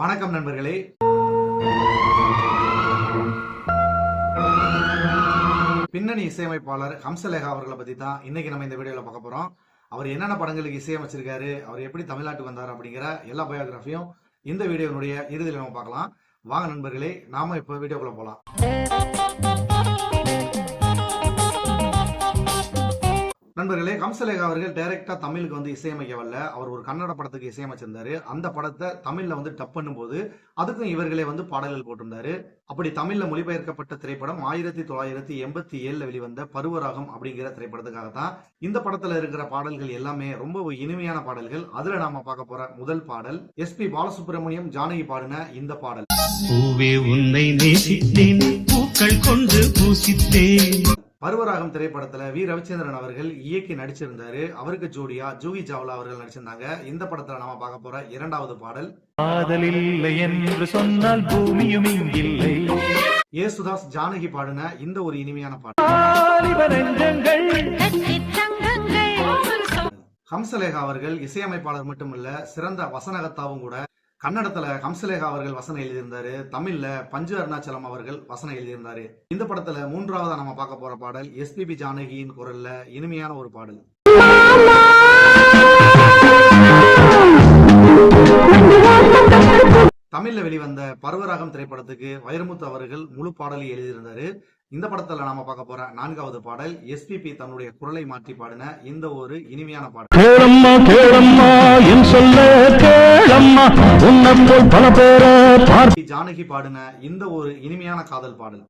வணக்கம் நண்பர்களே. பின்னணி இசையமைப்பாளர் ஹம்சலேகா அவர்களை பத்தி தான் இன்னைக்கு நம்ம இந்த வீடியோல பார்க்க போறோம். அவர் என்னென்ன படங்களுக்கு இசையமைச்சிருக்காரு அவர் எப்படி தமிழ்நாட்டுக்கு வந்தார் அப்படிங்கிற எல்லா பயோகிராஃபியும் இந்த வீடியோனுடைய இறுதியில் நம்ம பார்க்கலாம். வாங்க நண்பர்களே நாம இப்போ வீடியோக்குள்ள போலாம். நண்பர்களே கம்சலேகா அவர்கள் டைரக்டா தமிழுக்கு வந்து இசையமைக்க வரல அவர் ஒரு கன்னட படத்துக்கு இசையமைச்சிருந்தாரு. அந்த படத்தை தமிழ்ல வந்து டப் பண்ணும்போது அதுக்கும் இவர்களே வந்து பாடல்கள் போட்டிருந்தாரு. அப்படி தமிழ்ல மொழிபெயர்க்கப்பட்ட திரைப்படம் ஆயிரத்தி தொள்ளாயிரத்தி எண்பத்தி ஏழுல வெளிவந்த பருவராகம் அப்படிங்கிற திரைப்படத்துக்காக தான் இந்த படத்துல இருக்கிற பாடல்கள் எல்லாமே ரொம்ப இனிமையான பாடல்கள். அதுல நாம பார்க்க போற முதல் பாடல் எஸ் பி பாலசுப்ரமணியம் ஜானகி பாடின இந்த பாடல். பூவே உன்னை நேசித்தேன் பூக்கள் கொண்டு பூசித்தேன். பருவராகம் திரைப்படத்துல வி. ரவிச்சந்திரன் அவர்கள் இயக்கி நடிச்சிருந்தாரு. அவருக்கு ஜோடியா ஜூஹி சாவ்லா அவர்கள் நடிச்சிருந்தாங்க. இந்த படத்துல நாம பார்க்க போற இரண்டாவது பாடல். காதல் இல்லை என்று சொன்னால் பூமியும் இங்கில்லை. ஏசுதாஸ் ஜானகி பாடின இந்த ஒரு இனிமையான பாடல். ஹம்சலேகா அவர்கள் இசையமைப்பாளர் மட்டுமல்ல சிறந்த வசனகர்த்தாவும் கூட கன்னடத்துல ஹம்சலேகா அவர்கள் வசனம் எழுதியிருந்தாரு. தமிழ்ல பஞ்சு அருணாச்சலம் அவர்கள் வசனம் எழுதியிருந்தாரு. இந்த படத்துல மூன்றாவதா நம்ம பார்க்க போற பாடல் எஸ்பிபி ஜானகியின் குரல்ல இனிமையான ஒரு பாடல். தமிழ்ல வெளிவந்த பருவராகம் திரைப்படத்துக்கு வைரமுத்து அவர்கள் முழு பாடலை எழுதியிருந்தாரு. இந்த படத்துல நாம பார்க்க போற நான்காவது பாடல் எஸ்பிபி தன்னுடைய குரலை மாற்றி பாடின இந்த ஒரு இனிமையான பாடல். கேளம்மா கேளம்மா என் சொல்ல கேளம்மா உன்னை போல் பல பேர பார்த்து. ஜானகி பாடின இந்த ஒரு இனிமையான காதல் பாடல்.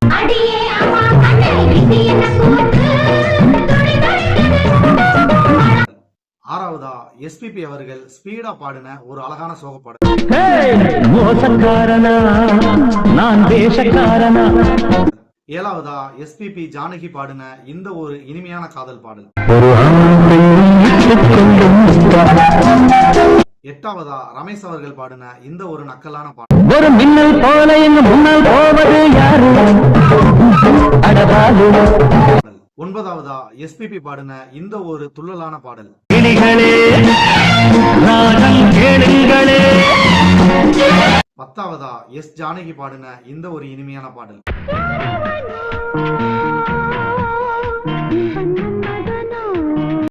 ஆறாவதா எஸ்பிபி அவர்கள் ஸ்பீடா பாடின ஒரு அழகான சோக பாடல். மோசக்காரனா நான் தேசக்காரனா? ஏழாவதா எஸ்பிபி ஜானகி பாடின இந்த ஒரு இனிமையான காதல் பாடல். எட்டாவதா ரமேஷ் அவர்கள் பாடின இந்த ஒரு நக்கலான பாடல். ஒரு மின்னல் போல முன்னால் போவது யாரு? ஒன்பதாவதா எஸ்பிபி பாடின இந்த ஒரு துள்ளலான பாடல். பத்தாவதா? எஸ் ஜானகி பாடின இந்த ஒரு இனிமையான பாடல்.